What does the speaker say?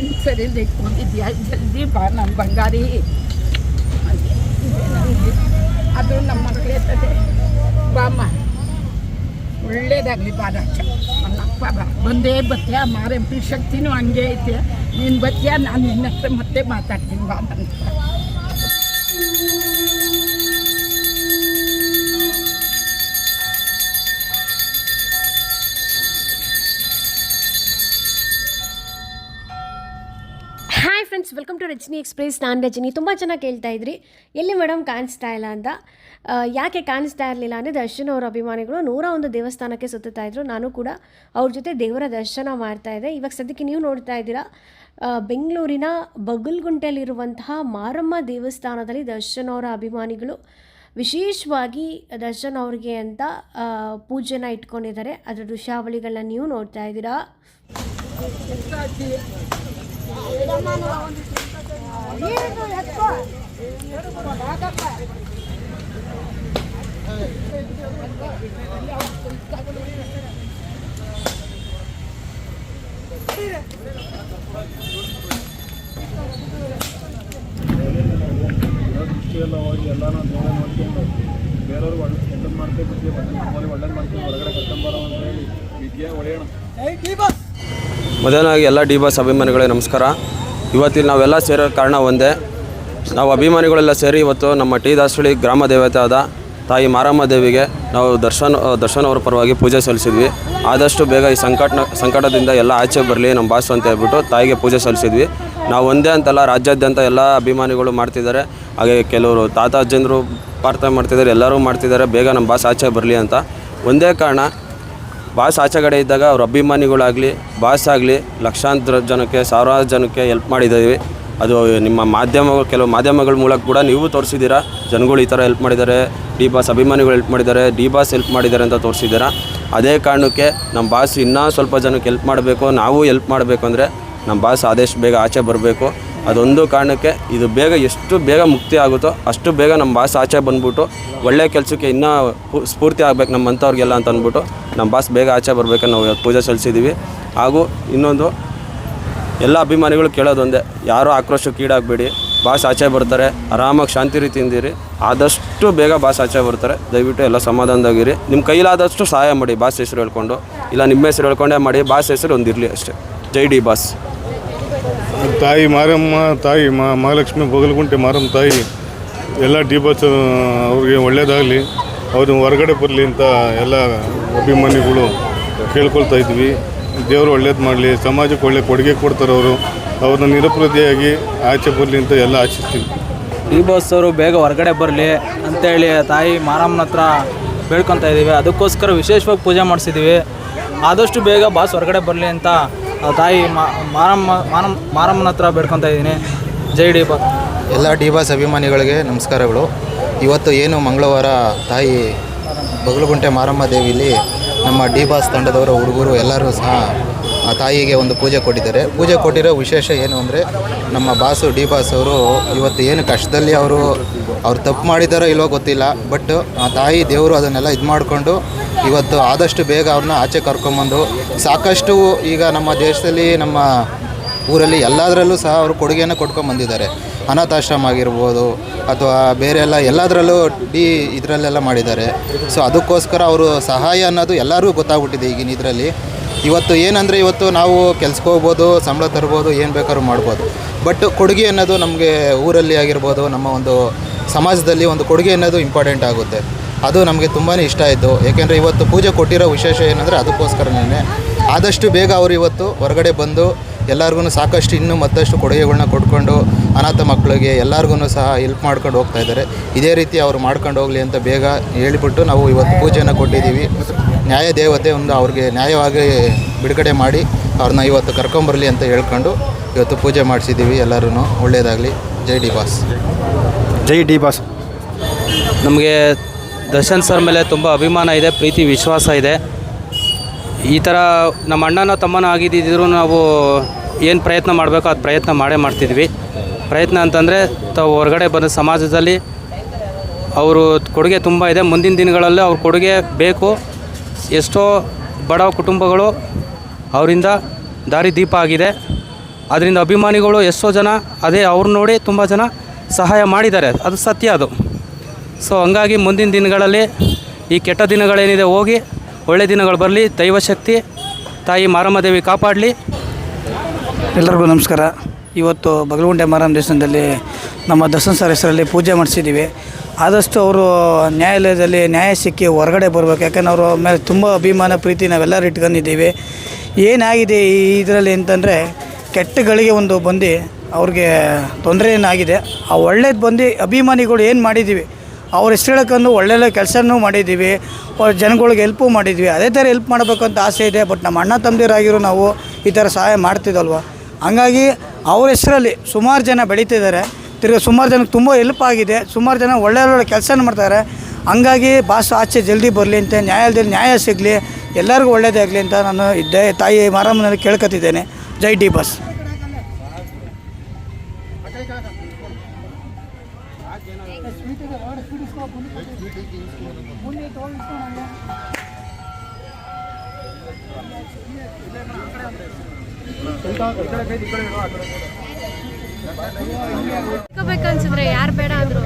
ಕ್ಯಾನ್ಸರಲ್ಲಿ ಇಟ್ಕೊಂಡಿದ್ಯಾ ಜಲ್ದಿ ಬಾ ನಮ್ಮ ಬಂಗಾರಿ. ಅದು ನಮ್ಮ ಮಕ್ಕಳೇ ಬಾಮ್ಮ ಒಳ್ಳೇದಾಗಲಿ ಬಾರಾಚ ನನ್ನಪ್ಪ ಬಾ ಬಂದೇ ಬತ್ತೀಯ ಮಾರೆಂಪಿ ಶಕ್ತಿನೂ ಹಂಗೆ ಐತೆ ನೀನು ಬತ್ತೀಯ ನಾನು ನಿನ್ನ ಹತ್ರ ಮತ್ತೆ ಮಾತಾಡ್ತೀನಿ ಬಾ ನನ್ನ friends welcome to Rajani express ನಾನು ರಜನಿ. ತುಂಬ ಚೆನ್ನಾಗಿ ಕೇಳ್ತಾ ಇದ್ರಿ. ಎಲ್ಲಿ ಮೇಡಮ್ ಕಾಣಿಸ್ತಾ ಇಲ್ಲ ಅಂತ? ಯಾಕೆ ಕಾಣಿಸ್ತಾ ಇರಲಿಲ್ಲ ಅಂದರೆ ದರ್ಶನ್ ಅವರ ಅಭಿಮಾನಿಗಳು ನೂರ ಒಂದು ದೇವಸ್ಥಾನಕ್ಕೆ ಸುತ್ತಾ ಇದ್ರು. ನಾನು ಕೂಡ ಅವ್ರ ಜೊತೆ ದೇವರ ದರ್ಶನ ಮಾಡ್ತಾ ಇದ್ದೆ. ಇವಾಗ ಸದ್ಯಕ್ಕೆ ನೀವು ನೋಡ್ತಾ ಇದ್ದೀರಾ ಬೆಂಗಳೂರಿನ ಬಗಲ್ಗುಂಟೆಯಲ್ಲಿರುವಂತಹ ಮಾರಮ್ಮ ದೇವಸ್ಥಾನದಲ್ಲಿ ದರ್ಶನ್ ಅವರ ಅಭಿಮಾನಿಗಳು ವಿಶೇಷವಾಗಿ ದರ್ಶನ್ ಅವ್ರಿಗೆ ಅಂತ ಪೂಜೆನ ಇಟ್ಕೊಂಡಿದ್ದಾರೆ. ಅದರ ದೃಶ್ಯಾವಳಿಗಳನ್ನ ನೀವು ನೋಡ್ತಾ ಇದ್ದೀರಾ? ಎಲ್ಲ ಹೋಗಿ ಎಲ್ಲ ನಾವು ದೇವರ ಮಾಡ್ಕೊಂಡು ಬೇರೆಯವ್ರಿಗೆ ಒಳ್ಳೆ ಕೆಲಸ ಮಾಡ್ತೇವೆ ನಮ್ಮಲ್ಲಿ ಒಳ್ಳೇದು ಮಾಡ್ಕೊಂಡು ಹೊರಗಡೆ ಕರ್ಕೊಂಬರೋ ಅಂತ ಹೇಳಿ ವಿದ್ಯೆ ಹೊಡೆಯೋಣ ಮೊದಲನಾಗಿ ಎಲ್ಲ ಡಿ ಬಾಸ್ ಅಭಿಮಾನಿಗಳಿಗೆ ನಮಸ್ಕಾರ. ಇವತ್ತಿನ ನಾವೆಲ್ಲ ಸೇರೋ ಕಾರಣ ಒಂದೇ. ನಾವು ಅಭಿಮಾನಿಗಳೆಲ್ಲ ಸೇರಿ ಇವತ್ತು ನಮ್ಮ ಟಿ ದಾಸಳಿ ಗ್ರಾಮ ದೇವತೆ ಆದ ತಾಯಿ ಮಾರಮ್ಮ ದೇವಿಗೆ ನಾವು ದರ್ಶನ್ ದರ್ಶನ್ ಪರವಾಗಿ ಪೂಜೆ ಸಲ್ಲಿಸಿದ್ವಿ. ಆದಷ್ಟು ಬೇಗ ಈ ಸಂಕಟ ಸಂಕಟದಿಂದ ಎಲ್ಲ ಆಚೆ ಬರಲಿ ನಮ್ಮ ಬಾಸು ಅಂತ ಹೇಳ್ಬಿಟ್ಟು ತಾಯಿಗೆ ಪೂಜೆ ಸಲ್ಲಿಸಿದ್ವಿ. ನಾವು ಒಂದೇ ಅಂತಲ್ಲ, ರಾಜ್ಯಾದ್ಯಂತ ಎಲ್ಲ ಅಭಿಮಾನಿಗಳು ಮಾಡ್ತಿದ್ದಾರೆ. ಹಾಗೆ ಕೆಲವರು ತಾತ, ಅಜ್ಜಂದರು ಪ್ರಾರ್ಥನೆ ಮಾಡ್ತಿದ್ದಾರೆ, ಎಲ್ಲರೂ ಮಾಡ್ತಿದ್ದಾರೆ. ಬೇಗ ನಮ್ಮ ಬಾಸ್ ಆಚೆ ಬರಲಿ ಅಂತ. ಒಂದೇ ಕಾರಣ ಬಾಸ್ ಆಚೆಗಡೆ ಇದ್ದಾಗ ಅವ್ರ ಅಭಿಮಾನಿಗಳಾಗಲಿ ಬಾಸ್ ಆಗಲಿ ಲಕ್ಷಾಂತರ ಜನಕ್ಕೆ, ಸಾವಿರಾರು ಜನಕ್ಕೆ ಹೆಲ್ಪ್ ಮಾಡಿದ್ದೀವಿ. ಅದು ನಿಮ್ಮ ಮಾಧ್ಯಮ ಕೆಲವು ಮಾಧ್ಯಮಗಳ ಮೂಲಕ ಕೂಡ ನೀವು ತೋರಿಸಿದ್ದೀರಾ? ಜನಗಳು ಈ ಥರ ಹೆಲ್ಪ್ ಮಾಡಿದ್ದಾರೆ. ಡಿ ಬಾಸ್ ಅಭಿಮಾನಿಗಳು ಹೆಲ್ಪ್ ಮಾಡಿದ್ದಾರೆ. ಡಿ ಬಾಸ್ ಹೆಲ್ಪ್ ಮಾಡಿದ್ದಾರೆ ಅಂತ ತೋರಿಸಿದ್ದೀರಾ? ಅದೇ ಕಾರಣಕ್ಕೆ ನಮ್ಮ ಬಾಸ್ ಇನ್ನೂ ಸ್ವಲ್ಪ ಜನಕ್ಕೆ ಹೆಲ್ಪ್ ಮಾಡಬೇಕು. ನಾವು ಹೆಲ್ಪ್ ಮಾಡಬೇಕು ಅಂದರೆ ನಮ್ಮ ಬಾಸ್ ಆದಷ್ಟು ಬೇಗ ಆಚೆ ಬರಬೇಕು. ಅದೊಂದು ಕಾರಣಕ್ಕೆ ಇದು ಬೇಗ ಎಷ್ಟು ಬೇಗ ಮುಕ್ತಿ ಆಗುತ್ತೋ ಅಷ್ಟು ಬೇಗ ನಮ್ಮ ಬಾಸ್ ಆಚೆ ಬಂದ್ಬಿಟ್ಟು ಒಳ್ಳೆ ಕೆಲಸಕ್ಕೆ ಇನ್ನೂ ಸ್ಫೂರ್ತಿ ಆಗ್ಬೇಕು ನಮ್ಮಂಥವ್ರಿಗೆಲ್ಲ ಅಂತ ಅಂದ್ಬಿಟ್ಟು ನಮ್ಮ ಬಾಸ್ ಬೇಗ ಆಚೆ ಬರಬೇಕು ನಾವು ಪೂಜೆ ಸಲ್ಲಿಸಿದ್ದೀವಿ. ಹಾಗೂ ಇನ್ನೊಂದು, ಎಲ್ಲ ಅಭಿಮಾನಿಗಳು ಕೇಳೋದೊಂದೇ, ಯಾರೂ ಆಕ್ರೋಶಕ್ಕೆ ಈಡಾಗಬೇಡಿ. ಬಾಸ್ ಆಚೆ ಬರ್ತಾರೆ, ಆರಾಮಾಗಿ ಶಾಂತಿ ರೀತಿ ಇಂದಿರಿ ಆದಷ್ಟು ಬೇಗ ಬಾಸ್ ಆಚೆ ಬರ್ತಾರೆ. ದಯವಿಟ್ಟು ಎಲ್ಲ ಸಮಾಧಾನದಾಗಿರಿ. ನಿಮ್ಮ ಕೈಲಾದಷ್ಟು ಸಹಾಯ ಮಾಡಿ, ಬಾಸ್ ಹೆಸರು ಹೇಳ್ಕೊಂಡು. ಇಲ್ಲ, ನಿಮ್ಮ ಹೆಸರು ಹೇಳ್ಕೊಂಡೇ ಮಾಡಿ, ಬಾಸ್ ಹೆಸರು ಒಂದಿರಲಿ ಅಷ್ಟೇ. ಜೈ ಡಿ, ಬಾಸ್. ತಾಯಿ ಮಾರಮ್ಮ, ತಾಯಿ ಮಾ, ಮಹಾಲಕ್ಷ್ಮಿ, ಬಗಲ್ಗುಂಟೆ ಮಾರಮ್ಮ ತಾಯಿ, ಎಲ್ಲ ಡಿ ಬಸ್ ಅವ್ರಿಗೆ ಒಳ್ಳೇದಾಗಲಿ. ಅವರು ಹೊರಗಡೆ ಬರಲಿ ಅಂತ ಎಲ್ಲ ಅಭಿಮಾನಿಗಳು ಕೇಳ್ಕೊಳ್ತಾ ಇದ್ವಿ. ದೇವರು ಒಳ್ಳೇದು ಮಾಡಲಿ, ಸಮಾಜಕ್ಕೆ ಒಳ್ಳೆ ಕೊಡುಗೆ ಕೊಡ್ತಾರೆ ಅವರು. ಅವ್ರನ್ನ ನಿರಪರಾಧಿಯಾಗಿ ಆಚೆ ಬರಲಿ ಅಂತ ಎಲ್ಲ ಆಶಿಸ್ತೀವಿ. ಡಿ ಬಸ್ ಅವರು ಬೇಗ ಹೊರಗಡೆ ಬರಲಿ ಅಂತೇಳಿ ತಾಯಿ ಮಾರಮ್ಮನ ಹತ್ರ ಬೇಡ್ಕೊತಾ ಇದ್ದೀವಿ ಅದಕ್ಕೋಸ್ಕರ ವಿಶೇಷವಾಗಿ ಪೂಜೆ ಮಾಡಿಸಿದ್ದೀವಿ ಆದಷ್ಟು ಬೇಗ ಬಾಸ್ ಹೊರಗಡೆ ಬರಲಿ ಅಂತ ಆ ತಾಯಿ ಮಾರಮ್ಮ ಮಾರಮ್ಮ ಮಾರಮ್ಮನ ಹತ್ರ ಬೇಡ್ಕೊತಾ ಇದ್ದೀನಿ. ಜೈ ಡಿ ಬಾ. ಎಲ್ಲ ಡಿ ಬಾಸ್ ಅಭಿಮಾನಿಗಳಿಗೆ ನಮಸ್ಕಾರಗಳು. ಇವತ್ತು ಏನು ಮಂಗಳವಾರ ತಾಯಿ ಬಗಲುಗುಂಟೆ ಮಾರಮ್ಮ ದೇವಿಲಿ ನಮ್ಮ ಡಿ ಬಾಸ್ ತಂಡದವರ ಹುಡುಗರು ಎಲ್ಲರೂ ಸಹ ಆ ತಾಯಿಗೆ ಒಂದು ಪೂಜೆ ಕೊಟ್ಟಿದ್ದಾರೆ. ಪೂಜೆ ಕೊಟ್ಟಿರೋ ವಿಶೇಷ ಏನು ಅಂದರೆ ನಮ್ಮ ಬಾಸು ಡಿ ಬಾಸ್ ಅವರು ಇವತ್ತು ಏನು ಕಷ್ಟದಲ್ಲಿ ಅವರು ಅವ್ರು ತಪ್ಪು ಮಾಡಿದ್ದಾರೋ ಇಲ್ವೋ ಗೊತ್ತಿಲ್ಲ. ಬಟ್ ಆ ತಾಯಿ, ದೇವರು ಅದನ್ನೆಲ್ಲ ಇದು ಮಾಡಿಕೊಂಡು ಇವತ್ತು ಆದಷ್ಟು ಬೇಗ ಅವ್ರನ್ನ ಆಚೆ ಕರ್ಕೊಂಬಂದು ಸಾಕಷ್ಟು ಈಗ ನಮ್ಮ ದೇಶದಲ್ಲಿ, ನಮ್ಮ ಊರಲ್ಲಿ ಎಲ್ಲದರಲ್ಲೂ ಸಹ ಅವರು ಕೊಡುಗೆಯನ್ನು ಕೊಟ್ಕೊಂಡು ಬಂದಿದ್ದಾರೆ ಅನಾಥಾಶ್ರಮ ಆಗಿರ್ಬೋದು ಅಥವಾ ಬೇರೆ ಎಲ್ಲ ಎಲ್ಲದರಲ್ಲೂ ಡಿ ಇದರಲ್ಲೆಲ್ಲ ಮಾಡಿದ್ದಾರೆ. ಸೊ ಅದಕ್ಕೋಸ್ಕರ ಅವರು ಸಹಾಯ ಅನ್ನೋದು ಎಲ್ಲರಿಗೂ ಗೊತ್ತಾಗ್ಬಿಟ್ಟಿದೆ ಈಗಿನ ಇದರಲ್ಲಿ. ಇವತ್ತು ಏನಂದರೆ ಇವತ್ತು ನಾವು ಕೆಲ್ಸಕ್ಕೆ ಹೋಗ್ಬೋದು, ಸಂಬಳ ತರ್ಬೋದು, ಏನು ಬೇಕಾದ್ರೂ ಮಾಡ್ಬೋದು. ಬಟ್ ಕೊಡುಗೆ ಅನ್ನೋದು ನಮಗೆ ಊರಲ್ಲಿ ಆಗಿರ್ಬೋದು, ನಮ್ಮ ಒಂದು ಸಮಾಜದಲ್ಲಿ ಒಂದು ಕೊಡುಗೆ ಅನ್ನೋದು ಇಂಪಾರ್ಟೆಂಟ್ ಆಗುತ್ತೆ. ಅದು ನಮಗೆ ತುಂಬಾ ಇಷ್ಟ ಆಯಿತು. ಏಕೆಂದರೆ ಇವತ್ತು ಪೂಜೆ ಕೊಟ್ಟಿರೋ ವಿಶೇಷ ಏನಂದರೆ ಅದಕ್ಕೋಸ್ಕರನೇ. ಆದಷ್ಟು ಬೇಗ ಅವರು ಇವತ್ತು ಹೊರಗಡೆ ಬಂದು ಎಲ್ಲರಿಗೂ ಸಾಕಷ್ಟು ಇನ್ನೂ ಮತ್ತಷ್ಟು ಕೊಡುಗೆಗಳನ್ನ ಕೊಟ್ಕೊಂಡು ಅನಾಥ ಮಕ್ಕಳಿಗೆ ಎಲ್ಲರಿಗೂ ಸಹ ಹೆಲ್ಪ್ ಮಾಡ್ಕೊಂಡು ಹೋಗ್ತಾ ಇದ್ದಾರೆ. ಇದೇ ರೀತಿ ಅವರು ಮಾಡ್ಕೊಂಡು ಹೋಗಲಿ ಅಂತ ಬೇಗ ಹೇಳಿಬಿಟ್ಟು ನಾವು ಇವತ್ತು ಪೂಜೆಯನ್ನು ಕೊಟ್ಟಿದ್ದೀವಿ. ನ್ಯಾಯ ದೇವತೆ ಒಂದು ಅವ್ರಿಗೆ ನ್ಯಾಯವಾಗಿ ಬಿಡುಗಡೆ ಮಾಡಿ ಅವ್ರನ್ನ ಇವತ್ತು ಕರ್ಕೊಂಬರಲಿ ಅಂತ ಹೇಳ್ಕೊಂಡು ಇವತ್ತು ಪೂಜೆ ಮಾಡಿಸಿದ್ದೀವಿ ಎಲ್ಲರೂ ಒಳ್ಳೆಯದಾಗಲಿ ಜೈ ಡಿ ಬಾಸ್. ಜೈ ಡಿ ಬಾಸ್. ನಮಗೆ ದರ್ಶನ್ ಸರ್ ಮೇಲೆ ತುಂಬ ಅಭಿಮಾನ ಇದೆ ಪ್ರೀತಿ ವಿಶ್ವಾಸ ಇದೆ. ಈ ಥರ ನಮ್ಮ ಅಣ್ಣನ ತಮ್ಮನ ಆಗಿದ್ದಿದ್ರು ನಾವು ಏನು ಪ್ರಯತ್ನ ಮಾಡಬೇಕೋ ಅದು ಪ್ರಯತ್ನ ಮಾಡೇ ಮಾಡ್ತಿದ್ವಿ. ಪ್ರಯತ್ನ ಅಂತಂದರೆ ತಾವು ಹೊರಗಡೆ ಬಂದ ಸಮಾಜದಲ್ಲಿ ಅವರು ಕೊಡುಗೆ ತುಂಬ ಇದೆ. ಮುಂದಿನ ದಿನಗಳಲ್ಲಿ ಅವ್ರ ಕೊಡುಗೆ ಬೇಕು. ಎಷ್ಟೋ ಬಡ ಕುಟುಂಬಗಳು ಅವರಿಂದ ದಾರಿ ದೀಪ ಆಗಿದೆ. ಅದರಿಂದ ಅಭಿಮಾನಿಗಳು ಎಷ್ಟೋ ಜನ ಅದೇ ಅವ್ರು ನೋಡಿ ತುಂಬ ಜನ ಸಹಾಯ ಮಾಡಿದ್ದಾರೆ. ಅದು ಸತ್ಯ ಅದು. ಸೊ ಹಂಗಾಗಿ ಮುಂದಿನ ದಿನಗಳಲ್ಲಿ ಈ ಕೆಟ್ಟ ದಿನಗಳೇನಿದೆ ಹೋಗಿ, ಒಳ್ಳೆ ದಿನಗಳು ಬರಲಿ ದೈವಶಕ್ತಿ ತಾಯಿ ಮಾರಮ್ಮದೇವಿ ಕಾಪಾಡಲಿ. ಎಲ್ಲರಿಗೂ ನಮಸ್ಕಾರ. ಇವತ್ತು ಬಗಲಗುಂಟೆ ಮಾರಮ್ಮ ದೇವಸ್ಥಾನದಲ್ಲಿ ನಮ್ಮ ದರ್ಶನ್ ಸರ್ ಹೆಸರಲ್ಲಿ ಪೂಜೆ ಮಾಡಿಸಿದ್ದೀವಿ. ಆದಷ್ಟು ಅವರು ನ್ಯಾಯಾಲಯದಲ್ಲಿ ನ್ಯಾಯ ಸಿಕ್ಕಿ ಹೊರಗಡೆ ಬರಬೇಕು. ಯಾಕಂದ್ರೆ ಅವರು ಮೇಲೆ ತುಂಬ ಅಭಿಮಾನ, ಪ್ರೀತಿ ನಾವೆಲ್ಲರೂ ಇಟ್ಕೊಂಡಿದ್ದೀವಿ. ಏನಾಗಿದೆ ಈ ಇದರಲ್ಲಿ ಅಂತಂದರೆ ಕೆಟ್ಟಗಳಿಗೆ ಒಂದು ಬಂದು ಅವ್ರಿಗೆ ತೊಂದರೆ ಏನಾಗಿದೆ ಆ ಒಳ್ಳೇದು ಬಂದು ಅಭಿಮಾನಿಗಳು ಏನು ಮಾಡಿದ್ದೀವಿ? ಅವ್ರ ಎಷ್ಟು ಹೇಳಕ್ಕಂದು ಒಳ್ಳೊಳ್ಳೆ ಕೆಲಸನೂ ಮಾಡಿದ್ದೀವಿ. ಅವ್ರ ಜನಗಳಿಗೆ ಹೆಲ್ಪು ಮಾಡಿದ್ವಿ ಅದೇ ಥರ ಹೆಲ್ಪ್ ಮಾಡಬೇಕು ಅಂತ ಆಸೆ ಇದೆ. ಬಟ್ ನಮ್ಮ ಅಣ್ಣ ತಮ್ಮದಿರಾಗಿರೋ ನಾವು ಈ ಥರ ಸಹಾಯ ಮಾಡ್ತಿದ್ದಲ್ವ? ಹಂಗಾಗಿ ಅವ್ರ ಹೆಸರಲ್ಲಿ ಸುಮಾರು ಜನ ಬೆಳೀತಿದ್ದಾರೆ. ತಿರ್ಗಿ ಸುಮಾರು ಜನಕ್ಕೆ ತುಂಬ ಹೆಲ್ಪ್ ಆಗಿದೆ. ಸುಮಾರು ಜನ ಒಳ್ಳೆ ಒಳ್ಳೆ ಕೆಲಸನ ಮಾಡ್ತಾರೆ. ಹಂಗಾಗಿ ಬಾಸ್ ಆಚೆ ಜಲ್ದಿ ಬರಲಿ ಅಂತ, ನ್ಯಾಯಾಲಯದಲ್ಲಿ ನ್ಯಾಯ ಸಿಗಲಿ, ಎಲ್ಲರಿಗೂ ಒಳ್ಳೇದಾಗಲಿ ಅಂತ ನಾನು ಇದ್ದೆ, ತಾಯಿ ಮಾರಮ್ಮನಲ್ಲಿ ಕೇಳ್ಕೊತಿದ್ದೇನೆ ಜೈ ಡಿ ಬಾಸ್. ಬೇಕನ್ಸಿದ್ರೆ ಯಾರು ಬೇಡ ಅಂದರು.